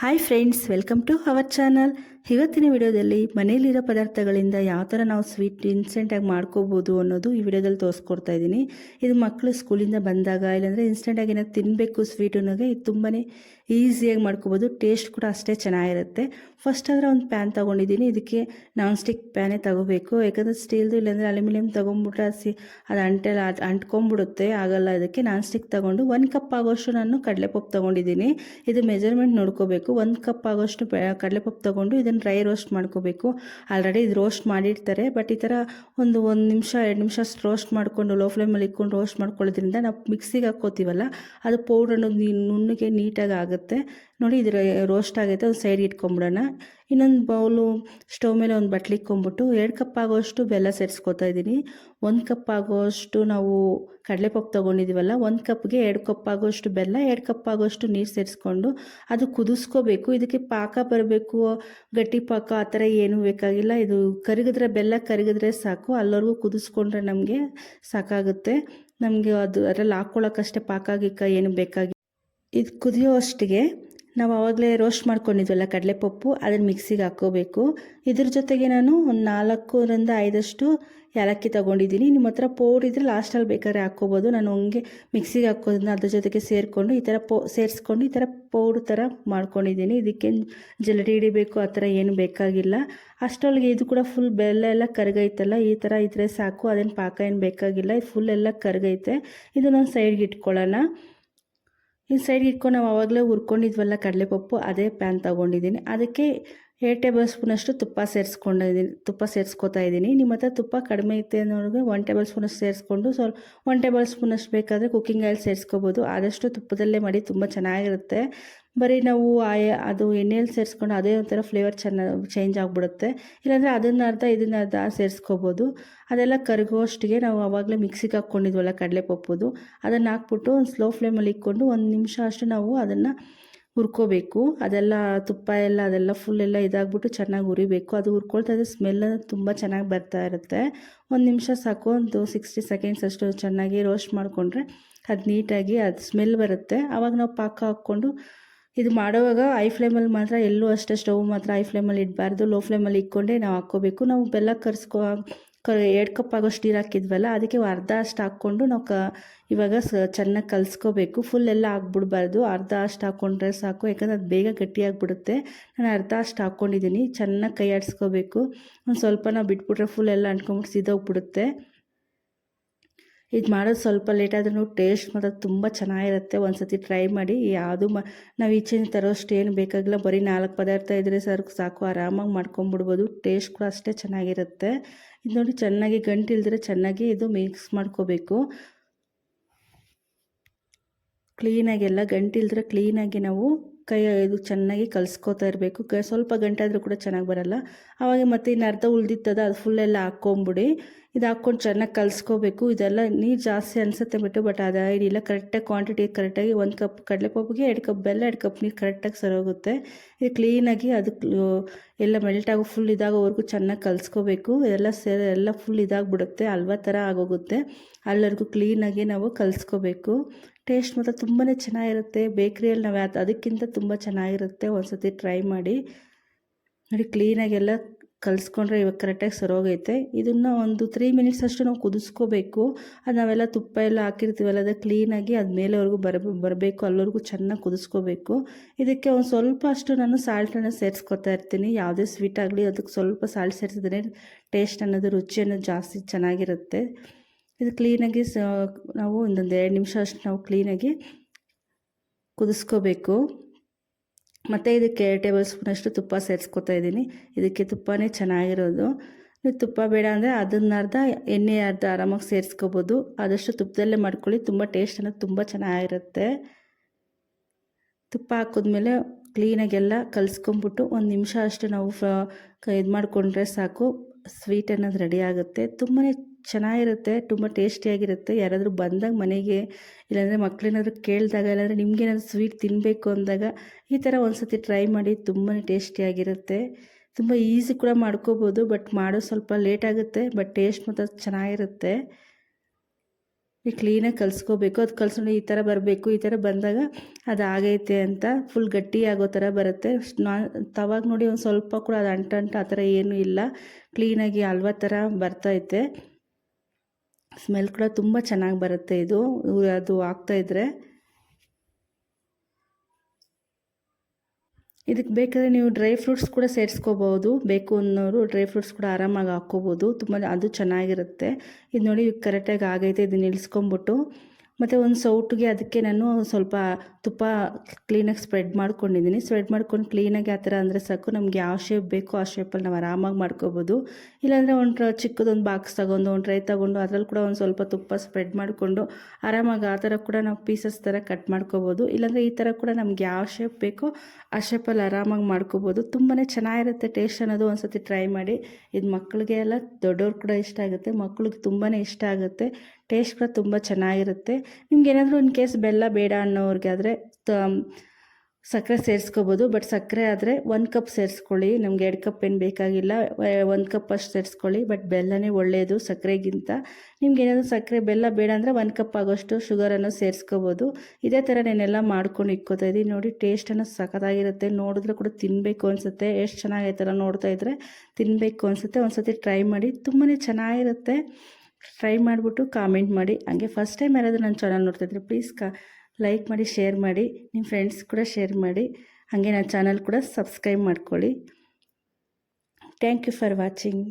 Hi friends welcome to our channel ಇವತ್ತಿನ ವಿಡಿಯೋದಲ್ಲಿ ಮನೆಯಲ್ಲಿರೋ ಪದಾರ್ಥಗಳಿಂದ ಯಾವ ಥರ ನಾವು ಸ್ವೀಟ್ ಇನ್ಸ್ಟೆಂಟಾಗಿ ಮಾಡ್ಕೋಬೋದು ಅನ್ನೋದು ಈ ವಿಡಿಯೋದಲ್ಲಿ ತೋರಿಸ್ಕೊಡ್ತಾ ಇದ್ದೀನಿ. ಇದು ಮಕ್ಕಳು ಸ್ಕೂಲಿಂದ ಬಂದಾಗ ಇಲ್ಲಾಂದರೆ ಇನ್ಸ್ಟೆಂಟಾಗಿ ಏನಾದ್ರು ತಿನ್ನಬೇಕು ಸ್ವೀಟ್ ಅನ್ನೋಗೆ ಇದು ತುಂಬಾ ಈಸಿಯಾಗಿ ಮಾಡ್ಕೋಬೋದು. ಟೇಸ್ಟ್ ಕೂಡ ಅಷ್ಟೇ ಚೆನ್ನಾಗಿರುತ್ತೆ. ಫಸ್ಟ್ ಆದರೆ ಒಂದು ಪ್ಯಾನ್ ತೊಗೊಂಡಿದ್ದೀನಿ. ಇದಕ್ಕೆ ನಾನ್ ಸ್ಟಿಕ್ ಪ್ಯಾನೇ ತಗೋಬೇಕು. ಯಾಕಂದರೆ ಸ್ಟೀಲ್ದು ಇಲ್ಲಾಂದರೆ ಅಲ್ಯೂಮಿನಿಯಂ ತೊಗೊಂಬಿಟ್ರೆ ಅದು ಅಂಟೆಲ್ಲ ಅದು ಅಂಟ್ಕೊಂಬಿಡುತ್ತೆ ಆಗಲ್ಲ ಇದಕ್ಕೆ ನಾನ್ ಸ್ಟಿಕ್ ತೊಗೊಂಡು ಒಂದು ಕಪ್ ಆಗೋಷ್ಟು ನಾನು ಕಡಲೆಪಪ್ಪು ತೊಗೊಂಡಿದ್ದೀನಿ. ಇದು ಮೆಜರ್ಮೆಂಟ್ ನೋಡ್ಕೋಬೇಕು. ಒಂದು ಕಪ್ ಆಗೋಷ್ಟು ಕಡಲೆಪಪ್ಪು ತೊಗೊಂಡು ಇದನ್ನು ಡ್ರೈ ರೋಸ್ಟ್ ಮಾಡ್ಕೋಬೇಕು. ಆಲ್ರೆಡಿ ಇದು ರೋಸ್ಟ್ ಮಾಡಿರ್ತಾರೆ ಬಟ್ ಈ ಥರ ಒಂದು ಒಂದು ನಿಮಿಷ, ಎರಡು ನಿಮಿಷ ರೋಸ್ಟ್ ಮಾಡಿಕೊಂಡು ಲೋ ಫ್ಲೇಮಲ್ಲಿ ಇಟ್ಕೊಂಡು ರೋಸ್ಟ್ ಮಾಡ್ಕೊಳ್ಳೋದ್ರಿಂದ ನಾವು ಮಿಕ್ಸಿಗೆ ಹಾಕ್ಕೋತೀವಲ್ಲ, ಅದು ಪೌಡ್ರ್ ಅನ್ನೋದು ನುಣ್ಣಗೆ ನೀಟಾಗಿ ಆಗುತ್ತೆ. ನೋಡಿ ಇದು ರೋಸ್ಟ್ ಆಗೈತೆ, ಒಂದು ಸೈಡ್ ಇಟ್ಕೊಂಬಿಡೋಣ. ಇನ್ನೊಂದು ಬೌಲು ಸ್ಟವ್ ಮೇಲೆ ಒಂದು ಬಟ್ಲಿ ಇಕ್ಕೊಂಬಿಟ್ಟು ಎರಡು ಕಪ್ ಆಗೋಷ್ಟು ಬೆಲ್ಲ ಸೇರಿಸ್ಕೊತಾ ಇದ್ದೀನಿ. ಒಂದು ಕಪ್ ಆಗೋಷ್ಟು ನಾವು ಕಡಲೆಪಪ್ಪು ತೊಗೊಂಡಿದ್ದೀವಲ್ಲ ಒಂದು ಕಪ್ಗೆ ಎರಡು ಕಪ್ ಆಗೋಷ್ಟು ಬೆಲ್ಲ, ಎರಡು ಕಪ್ ಆಗೋಷ್ಟು ನೀರು ಸೇರಿಸ್ಕೊಂಡು ಅದು ಕುದಿಸ್ಕೋಬೇಕು. ಇದಕ್ಕೆ ಪಾಕ ಬರಬೇಕು, ಗಟ್ಟಿ ಪಾಕ, ಆ ಥರ ಏನೂ ಬೇಕಾಗಿಲ್ಲ. ಇದು ಕರಗಿದ್ರೆ ಬೆಲ್ಲ, ಕರಗಿದ್ರೆ ಸಾಕು. ಅಲ್ಲವರೆಗೂ ಕುದಿಸ್ಕೊಂಡ್ರೆ ನಮಗೆ ಸಾಕಾಗುತ್ತೆ. ನಮಗೆ ಅದು ಅದರಲ್ಲಿ ಹಾಕ್ಕೊಳ್ಳೋಕ್ಕಷ್ಟೇ ಪಾಕ ಗಿಕ್ಕ ಏನು ಬೇಕಾಗಿ ಇದು ಕುದಿಯೋ ಅಷ್ಟಿಗೆ ನಾವು ಆವಾಗಲೇ ರೋಸ್ಟ್ ಮಾಡ್ಕೊಂಡಿದ್ವಲ್ಲ ಕಡಲೆಪಪ್ಪು ಅದನ್ನು ಮಿಕ್ಸಿಗೆ ಹಾಕ್ಕೋಬೇಕು. ಇದ್ರ ಜೊತೆಗೆ ನಾನು ಒಂದು ನಾಲ್ಕರಿಂದ ಐದಷ್ಟು ಏಲಕ್ಕಿ ತೊಗೊಂಡಿದ್ದೀನಿ ನಿಮ್ಮ ಹತ್ರ ಪೌಡ್ರ್ ಇದ್ರೆ ಲಾಸ್ಟಲ್ಲಿ ಬೇಕಾದ್ರೆ ಹಾಕ್ಕೋಬೋದು. ನಾನು ಹಂಗೆ ಮಿಕ್ಸಿಗೆ ಹಾಕೋದನ್ನ ಅದ್ರ ಜೊತೆಗೆ ಸೇರಿಕೊಂಡು ಈ ಥರ ಪೌ, ಸೇರಿಸ್ಕೊಂಡು ಈ ಥರ ಪೌಡ್ರ್ ಥರ ಮಾಡ್ಕೊಂಡಿದ್ದೀನಿ ಇದಕ್ಕೆ ಜಲಡಿ ಹಿಡಿಬೇಕು, ಆ ಥರ ಏನು ಬೇಕಾಗಿಲ್ಲ. ಅಷ್ಟರೊಳಗೆ ಇದು ಕೂಡ ಫುಲ್ ಬೆಲ್ಲ ಎಲ್ಲ ಕರಗೈತಲ್ಲ, ಈ ಥರ ಇದ್ರೆ ಸಾಕು. ಅದೇನು ಪಾಕ ಏನು ಬೇಕಾಗಿಲ್ಲ ಫುಲ್ ಎಲ್ಲ ಕರಗೈತೆ. ಇದನ್ನೊಂದು ಸೈಡ್ಗೆ ಇಟ್ಕೊಳ್ಳೋಣ ಈ ಸೈಡ್ಗೆ ಇಟ್ಕೊಂಡು ನಾವು ಆವಾಗಲೇ ಹುರ್ಕೊಂಡಿದ್ವಲ್ಲ ಕಡಲೆಪಪ್ಪು ಅದೇ ಪ್ಯಾನ್ ತೊಗೊಂಡಿದ್ದೀನಿ ಅದಕ್ಕೆ ಎರಡು ಟೇಬಲ್ ಸ್ಪೂನಷ್ಟು ತುಪ್ಪ ಸೇರಿಸ್ಕೊಂಡಿದ್ದೀನಿ ತುಪ್ಪ ಸೇರಿಸ್ಕೊತಾ ಇದ್ದೀನಿ ನಿಮ್ಮ ಹತ್ರ ತುಪ್ಪ ಕಡಿಮೆ ಇತ್ತು ಅನ್ನೋರಿಗೆ ಒನ್ ಟೇಬಲ್ ಸ್ಪೂನಷ್ಟು ಸೇರಿಸ್ಕೊಂಡು, ಸ್ವಲ್ಪ ಒನ್ ಟೇಬಲ್ ಸ್ಪೂನಷ್ಟು ಬೇಕಾದರೆ ಕುಕ್ಕಿಂಗ್ ಆಯಿಲ್ ಸೇರಿಸ್ಕೋಬೋದು. ಆದಷ್ಟು ತುಪ್ಪದಲ್ಲೇ ಮಾಡಿ ತುಂಬ ಚೆನ್ನಾಗಿರುತ್ತೆ. ಬರೀ ನಾವು ಆಯ, ಅದು ಎಣ್ಣೆಯಲ್ಲಿ ಸೇರಿಸ್ಕೊಂಡು ಅದೇ ಒಂಥರ ಫ್ಲೇವರ್ ಚೆನ್ನಾಗಿ ಚೇಂಜ್ ಆಗಿಬಿಡುತ್ತೆ. ಇಲ್ಲಾಂದರೆ ಅದನ್ನ ಅರ್ಧ, ಇದನ್ನ ಅರ್ಧ ಸೇರಿಸ್ಕೋಬೋದು. ಅದೆಲ್ಲ ಕರಗುವಷ್ಟಿಗೆ ನಾವು ಆವಾಗಲೇ ಮಿಕ್ಸಿಗೆ ಹಾಕ್ಕೊಂಡಿದ್ವಲ್ಲ ಕಡಲೆಪಪ್ಪುದು. ಅದನ್ನು ಹಾಕ್ಬಿಟ್ಟು ಒಂದು ಸ್ಲೋ ಫ್ಲೇಮಲ್ಲಿ ಇಕ್ಕೊಂಡು ಒಂದು ನಿಮಿಷ ಅಷ್ಟು ನಾವು ಅದನ್ನು ಹುರ್ಕೋಬೇಕು. ಅದೆಲ್ಲ ತುಪ್ಪ ಎಲ್ಲ, ಅದೆಲ್ಲ ಫುಲ್ ಎಲ್ಲ ಇದಾಗ್ಬಿಟ್ಟು ಚೆನ್ನಾಗಿ ಹುರಿಬೇಕು. ಅದು ಹುರ್ಕೊಳ್ತಾ ಇದ್ದರೆ ಸ್ಮೆಲ್ ತುಂಬ ಚೆನ್ನಾಗಿ ಬರ್ತಾ ಇರುತ್ತೆ. ಒಂದು ನಿಮಿಷ ಸಾಕು, ಒಂದು ಸಿಕ್ಸ್ಟಿ ಸೆಕೆಂಡ್ಸ್ ಅಷ್ಟು ಚೆನ್ನಾಗಿ ರೋಸ್ಟ್ ಮಾಡಿಕೊಂಡ್ರೆ ಅದು ನೀಟಾಗಿ ಅದು ಸ್ಮೆಲ್ ಬರುತ್ತೆ. ಆವಾಗ ನಾವು ಪಾಕ ಹಾಕ್ಕೊಂಡು ಇದು ಮಾಡುವಾಗ ಐ ಫ್ಲೇಮಲ್ಲಿ ಮಾತ್ರ, ಎಲ್ಲೂ ಅಷ್ಟೇ ಸ್ಟವ್ ಮಾತ್ರ ಐ ಫ್ಲೇಮಲ್ಲಿ ಇಡಬಾರ್ದು. ಲೋ ಫ್ಲೇಮಲ್ಲಿ ಇಟ್ಕೊಂಡೇ ನಾವು ಹಾಕ್ಕೋಬೇಕು. ನಾವು ಬೆಲ್ಲ ಕರ್ಸ್ಕೊ ಕ ಎರಡು ಕಪ್ ಆಗೋಷ್ಟು ನೀರು ಹಾಕಿದ್ವಲ್ಲ, ಅದಕ್ಕೆ ಅರ್ಧ ಅಷ್ಟು ಹಾಕ್ಕೊಂಡು ನಾವು ಕ ಇವಾಗ ಸ ಚೆನ್ನಾಗಿ ಕಲಿಸ್ಕೋಬೇಕು. ಫುಲ್ ಎಲ್ಲ ಹಾಕ್ಬಿಡ್ಬಾರ್ದು ಅರ್ಧ ಅಷ್ಟು ಹಾಕ್ಕೊಂಡ್ರೆ ಸಾಕು. ಯಾಕಂದ್ರೆ ಅದು ಬೇಗ ಗಟ್ಟಿಯಾಗಿಬಿಡುತ್ತೆ ನಾನು ಅರ್ಧ ಅಷ್ಟು ಹಾಕ್ಕೊಂಡಿದ್ದೀನಿ ಚೆನ್ನಾಗಿ ಕೈ ಆಡಿಸ್ಕೋಬೇಕು ಒಂದು ಸ್ವಲ್ಪ ನಾವು ಬಿಟ್ಬಿಟ್ರೆ ಫುಲ್ ಎಲ್ಲ ಅಂಟ್ಕೊಂಬಿಟ್ಟು ಸಿದೋಗ್ಬಿಡುತ್ತೆ. ಇದು ಮಾಡೋದು ಸ್ವಲ್ಪ ಲೇಟ್ ಆದ್ರೂ ಟೇಸ್ಟ್ ಮಾತ್ರ ತುಂಬ ಚೆನ್ನಾಗಿರುತ್ತೆ. ಒಂದು ಸತಿ ಟ್ರೈ ಮಾಡಿ ಯಾವುದು ಮ, ನಾವು ಈಚೆನ ತರೋಷ್ಟು ಏನು ಬೇಕಾಗಿಲ್ಲ, ಬರೀ ನಾಲ್ಕು ಪದಾರ್ಥ ಇದ್ದರೆ ಸರ್, ಸಾಕು, ಆರಾಮಾಗಿ ಮಾಡ್ಕೊಂಬಿಡ್ಬೋದು. ಟೇಸ್ಟ್ ಕೂಡ ಅಷ್ಟೇ ಚೆನ್ನಾಗಿರುತ್ತೆ. ಇದು ನೋಡಿ ಚೆನ್ನಾಗಿ ಗಂಟಿಲ್ದ್ರೆ ಚೆನ್ನಾಗಿ ಇದು ಮಿಕ್ಸ್ ಮಾಡ್ಕೋಬೇಕು. ಕ್ಲೀನಾಗೆಲ್ಲ ಗಂಟಿಲ್ದ್ರೆ ಕ್ಲೀನಾಗಿ ನಾವು ಕೈ, ಇದು ಚೆನ್ನಾಗಿ ಕಲಿಸ್ಕೋತಾ ಇರಬೇಕು. ಕ ಸ್ವಲ್ಪ ಗಂಟಾದರೂ ಕೂಡ ಚೆನ್ನಾಗಿ ಬರಲ್ಲ. ಆವಾಗ ಮತ್ತೆ ಇನ್ನು ಅರ್ಧ ಉಳ್ದಿತ್ತದ, ಅದು ಫುಲ್ಲೆಲ್ಲ ಹಾಕ್ಕೊಂಬಿಡಿ. ಇದು ಹಾಕ್ಕೊಂಡು ಚೆನ್ನಾಗಿ ಕಲಿಸ್ಕೋಬೇಕು. ಇದೆಲ್ಲ ನೀರು ಜಾಸ್ತಿ ಅನಿಸುತ್ತೆ ಬಿಟ್ಟು ಬಟ್ ಅದು ಇದಿಲ್ಲ ಕರೆಕ್ಟಾಗಿ ಕ್ವಾಂಟಿಟಿ ಕರೆಕ್ಟಾಗಿ ಒಂದು ಕಪ್ ಕಡಲೆಪಪ್ಪಿಗೆ, ಎರಡು ಕಪ್ ಬೆಲ್ಲ, ಎರಡು ಕಪ್ ನೀರು ಕರೆಕ್ಟಾಗಿ ಸರೋಗುತ್ತೆ. ಇದು ಕ್ಲೀನಾಗಿ ಅದು ಎಲ್ಲ ಮೆಲ್ಟ್ ಆಗೋ ಫುಲ್ ಇದಾಗೋವರೆಗೂ ಚೆನ್ನಾಗಿ ಕಲಿಸ್ಕೋಬೇಕು. ಎಲ್ಲ ಸೇರಿ ಎಲ್ಲ ಫುಲ್ ಇದಾಗಿಬಿಡುತ್ತೆ. ಹಲ್ವಾ ಥರ ಆಗೋಗುತ್ತೆ. ಅಲ್ಲರಿಗೂ ಕ್ಲೀನಾಗಿ ನಾವು ಕಲಿಸ್ಕೋಬೇಕು. ಟೇಸ್ಟ್ ಮಾತ್ರ ತುಂಬಾ ಚೆನ್ನಾಗಿರುತ್ತೆ. ಬೇಕ್ರಿಯಲ್ಲಿ ನಾವು ಅದು ಅದಕ್ಕಿಂತ ತುಂಬ ಚೆನ್ನಾಗಿರುತ್ತೆ. ಒಂದು ಸತಿ ಟ್ರೈ ಮಾಡಿ. ನೋಡಿ ಕ್ಲೀನಾಗೆಲ್ಲ ಕಲಿಸ್ಕೊಂಡ್ರೆ ಇವಾಗ ಕರೆಕ್ಟಾಗಿ ಸರೋಗೈತೆ. ಇದನ್ನು ಒಂದು ತ್ರೀ ಮಿನಿಟ್ಸ್ ಅಷ್ಟು ನಾವು ಕುದಿಸ್ಕೋಬೇಕು. ಅದು ನಾವೆಲ್ಲ ತುಪ್ಪ ಎಲ್ಲ ಹಾಕಿರ್ತೀವಲ್ಲ, ಅದು ಕ್ಲೀನಾಗಿ ಅದು ಮೇಲೆವರೆಗೂ ಬರ, ಬರಬೇಕು ಅಲ್ಲಿವರೆಗೂ ಚೆನ್ನಾಗಿ ಕುದಿಸ್ಕೋಬೇಕು. ಇದಕ್ಕೆ ಒಂದು ಸ್ವಲ್ಪ ಅಷ್ಟು ನಾನು ಸಾಲ್ಟನ್ನು ಸೇರಿಸ್ಕೊತಾ ಇರ್ತೀನಿ. ಯಾವುದೇ ಸ್ವೀಟ್ ಆಗಲಿ ಅದಕ್ಕೆ ಸ್ವಲ್ಪ ಸಾಲ್ಟ್ ಸೇರಿಸಿದ್ರೆ ಟೇಸ್ಟ್ ಅನ್ನೋದು, ರುಚಿ ಅನ್ನೋದು ಜಾಸ್ತಿ ಚೆನ್ನಾಗಿರುತ್ತೆ. ಇದು ಕ್ಲೀನಾಗಿ ಸ, ನಾವು ಒಂದೊಂದು ಎರಡು ನಿಮಿಷ ಅಷ್ಟು ನಾವು ಕ್ಲೀನಾಗಿ ಕುದಿಸ್ಕೋಬೇಕು. ಮತ್ತು ಇದಕ್ಕೆ ಎರಡು ಟೇಬಲ್ ಸ್ಪೂನಷ್ಟು ತುಪ್ಪ ಸೇರಿಸ್ಕೊತಾ ಇದ್ದೀನಿ. ಇದಕ್ಕೆ ತುಪ್ಪನೇ ಚೆನ್ನಾಗಿರೋದು. ನೀವು ತುಪ್ಪ ಬೇಡ ಅಂದರೆ ಅದನ್ನ ಅರ್ಧ ಎಣ್ಣೆ ಅರ್ಧ ಆರಾಮಾಗಿ ಸೇರಿಸ್ಕೋಬೋದು. ಆದಷ್ಟು ತುಪ್ಪದಲ್ಲೇ ಮಾಡ್ಕೊಳ್ಳಿ. ತುಂಬ ಟೇಸ್ಟ್ ಅನ್ನೋದು ತುಂಬ ಚೆನ್ನಾಗಿರುತ್ತೆ. ತುಪ್ಪ ಹಾಕಿದ್ಮೇಲೆ ಕ್ಲೀನಾಗೆಲ್ಲ ಕಲಿಸ್ಕೊಂಬಿಟ್ಟು ಒಂದು ನಿಮಿಷ ಅಷ್ಟು ನಾವು ಇದು ಮಾಡಿಕೊಂಡ್ರೆ ಸಾಕು. ಸ್ವೀಟ್ ಅನ್ನೋದು ರೆಡಿ ಆಗುತ್ತೆ. ತುಂಬಾ ಚೆನ್ನಾಗಿರುತ್ತೆ, ತುಂಬ ಟೇಸ್ಟಿಯಾಗಿರುತ್ತೆ. ಯಾರಾದರೂ ಬಂದಾಗ ಮನೆಗೆ, ಇಲ್ಲಾಂದರೆ ಮಕ್ಕಳೇನಾದರೂ ಕೇಳಿದಾಗ, ಇಲ್ಲಾಂದರೆ ನಿಮಗೇನಾದ್ರು ಸ್ವೀಟ್ ತಿನ್ನಬೇಕು ಅಂದಾಗ, ಈ ಥರ ಒಂದು ಸತಿ ಟ್ರೈ ಮಾಡಿ ತುಂಬಾ ಟೇಸ್ಟಿಯಾಗಿರುತ್ತೆ. ತುಂಬ ಈಸಿ ಕೂಡ ಮಾಡ್ಕೋಬೋದು, ಬಟ್ ಮಾಡೋ ಸ್ವಲ್ಪ ಲೇಟ್ ಆಗುತ್ತೆ ಬಟ್ ಟೇಸ್ಟ್ ಮಾತ್ರ ಚೆನ್ನಾಗಿರುತ್ತೆ. ಈ ಕ್ಲೀನಾಗಿ ಕಲಿಸ್ಕೋಬೇಕು, ಅದು ಕಲ್ಸ್ಕೊಂಡು ಈ ಥರ ಬರಬೇಕು, ಈ ಥರ ಬಂದಾಗ ಅದು ಆಗೈತೆ ಅಂತ ಫುಲ್ ಗಟ್ಟಿ ಆಗೋ ಥರ ಬರುತ್ತೆ. ನಾ, ತವಾಗ ನೋಡಿ ಒಂದು ಸ್ವಲ್ಪ ಕೂಡ ಅದು ಅಂಟಂಟು ಆ ಥರ ಏನೂ ಇಲ್ಲ. ಕ್ಲೀನಾಗಿ ಹಲ್ವಾ ಥರ ಬರ್ತೈತೆ ಸ್ಮೆಲ್ ಕೂಡ ತುಂಬ ಚೆನ್ನಾಗಿ ಬರುತ್ತೆ ಇದು. ಅದು ಹಾಕ್ತಾಯಿದ್ರೆ ಇದಕ್ಕೆ ಬೇಕಾದರೆ ನೀವು ಡ್ರೈ ಫ್ರೂಟ್ಸ್ ಕೂಡ ಸೇರಿಸ್ಕೋಬೋದು ಬೇಕು ಅನ್ನೋರು ಡ್ರೈ ಫ್ರೂಟ್ಸ್ ಕೂಡ ಆರಾಮಾಗಿ ಹಾಕ್ಕೋಬೋದು ತುಂಬ ಅದು ಚೆನ್ನಾಗಿರುತ್ತೆ. ಇದು ನೋಡಿ ಕರೆಕ್ಟಾಗಿ ಆಗೈತೆ. ಇದನ್ನ ಇಳಿಸ್ಕೊಂಬಿಟ್ಟು ಮತ್ತು ಒಂದು ಸೌಟಿಗೆ ಅದಕ್ಕೆ ನಾನು ಸ್ವಲ್ಪ ತುಪ್ಪ ಕ್ಲೀನಾಗಿ ಸ್ಪ್ರೆಡ್ ಮಾಡ್ಕೊಂಡಿದ್ದೀನಿ. ಸ್ಪ್ರೆಡ್ ಮಾಡ್ಕೊಂಡು ಕ್ಲೀನಾಗಿ ಆ ಥರ ಅಂದರೆ ಸಾಕು. ನಮ್ಗೆ ಯಾವ ಶೇಪ್ ಬೇಕೋ ಆ ಶೇಪಲ್ಲಿ ನಾವು ಆರಾಮಾಗಿ ಮಾಡ್ಕೋಬೋದು. ಇಲ್ಲಾಂದರೆ ಒಂದು ಚಿಕ್ಕದೊಂದು ಬಾಕ್ಸ್ ತಗೊಂಡು, ಒಂದು ಟ್ರೈ ತಗೊಂಡು ಅದರಲ್ಲಿ ಕೂಡ ಒಂದು ಸ್ವಲ್ಪ ತುಪ್ಪ ಸ್ಪ್ರೆಡ್ ಮಾಡಿಕೊಂಡು ಆರಾಮಾಗಿ ಆ ಥರ ಕೂಡ ನಾವು ಪೀಸಸ್ ಥರ ಕಟ್ ಮಾಡ್ಕೋಬೋದು. ಇಲ್ಲಾಂದರೆ ಈ ಥರ ಕೂಡ ನಮ್ಗೆ ಯಾವ ಶೇಪ್ ಬೇಕೋ ಆ ಶೇಪಲ್ಲಿ ಆರಾಮಾಗಿ ಮಾಡ್ಕೋಬೋದು. ತುಂಬಾ ಚೆನ್ನಾಗಿರುತ್ತೆ ಟೇಸ್ಟ್ ಅನ್ನೋದು ಒಂದು ಸತಿ ಟ್ರೈ ಮಾಡಿ. ಇದು ಮಕ್ಕಳಿಗೆ ಎಲ್ಲ ದೊಡ್ಡವ್ರು ಕೂಡ ಇಷ್ಟ ಆಗುತ್ತೆ. ಮಕ್ಳಿಗೆ ತುಂಬಾ ಇಷ್ಟ ಆಗುತ್ತೆ. ಟೇಸ್ಟ್ ಕೂಡ ತುಂಬ ಚೆನ್ನಾಗಿರುತ್ತೆ. ನಿಮ್ಗೆ ಏನಾದರೂ ಇನ್ ಕೇಸ್ ಬೆಲ್ಲ ಬೇಡ ಅನ್ನೋರಿಗೆ ಆದರೆ ಸಕ್ಕರೆ ಸೇರಿಸ್ಕೋಬೋದು. ಬಟ್ ಸಕ್ಕರೆ ಆದರೆ ಒಂದು ಕಪ್ ಸೇರಿಸ್ಕೊಳ್ಳಿ. ನಮ್ಗೆ ಎರಡು ಕಪ್ ಏನು ಬೇಕಾಗಿಲ್ಲ. ಒಂದು ಕಪ್ ಅಷ್ಟು ಸೇರಿಸ್ಕೊಳ್ಳಿ. ಬಟ್ ಬೆಲ್ಲನೇ ಒಳ್ಳೆಯದು ಸಕ್ಕರೆಗಿಂತ. ನಿಮ್ಗೆ ಏನಾದರೂ ಸಕ್ಕರೆ ಬೆಲ್ಲ ಬೇಡ ಅಂದರೆ ಒಂದು ಕಪ್ ಆಗೋಷ್ಟು ಶುಗರನ್ನು ಸೇರಿಸ್ಕೋಬೋದು. ಇದೇ ಥರ ನಾನೆಲ್ಲ ಮಾಡ್ಕೊಂಡು ಇಕ್ಕೋತಾ ಇದ್ದೀನಿ. ನೋಡಿ ಟೇಸ್ಟನ್ನು ಸಖತ್ತಾಗಿರುತ್ತೆ. ನೋಡಿದ್ರೆ ಕೂಡ ತಿನ್ನಬೇಕು ಅನಿಸುತ್ತೆ. ಎಷ್ಟು ಚೆನ್ನಾಗೈತಲ್ಲ ನೋಡ್ತಾ ಇದ್ದರೆ ತಿನ್ನಬೇಕು ಅನಿಸುತ್ತೆ. ಒಂದು ಸತಿ ಟ್ರೈ ಮಾಡಿ. ತುಂಬಾ ಚೆನ್ನಾಗಿರುತ್ತೆ. ಟ್ರೈ ಮಾಡಿಬಿಟ್ಟು ಕಾಮೆಂಟ್ ಮಾಡಿ. ಹಾಗೆ ಫಸ್ಟ್ ಟೈಮ್ ಯಾರಾದರೂ ನನ್ನ ಚಾನಲ್ ನೋಡ್ತಾಯಿದ್ರೆ ಪ್ಲೀಸ್ ಕಾ ಲೈಕ್ ಮಾಡಿ ಶೇರ್ ಮಾಡಿ. ನಿಮ್ಮ ಫ್ರೆಂಡ್ಸ್ ಕೂಡ ಶೇರ್ ಮಾಡಿ. ಹಾಗೆ ನನ್ನ ಚಾನಲ್ ಕೂಡ ಸಬ್ಸ್ಕ್ರೈಬ್ ಮಾಡ್ಕೊಳ್ಳಿ. Thank you for watching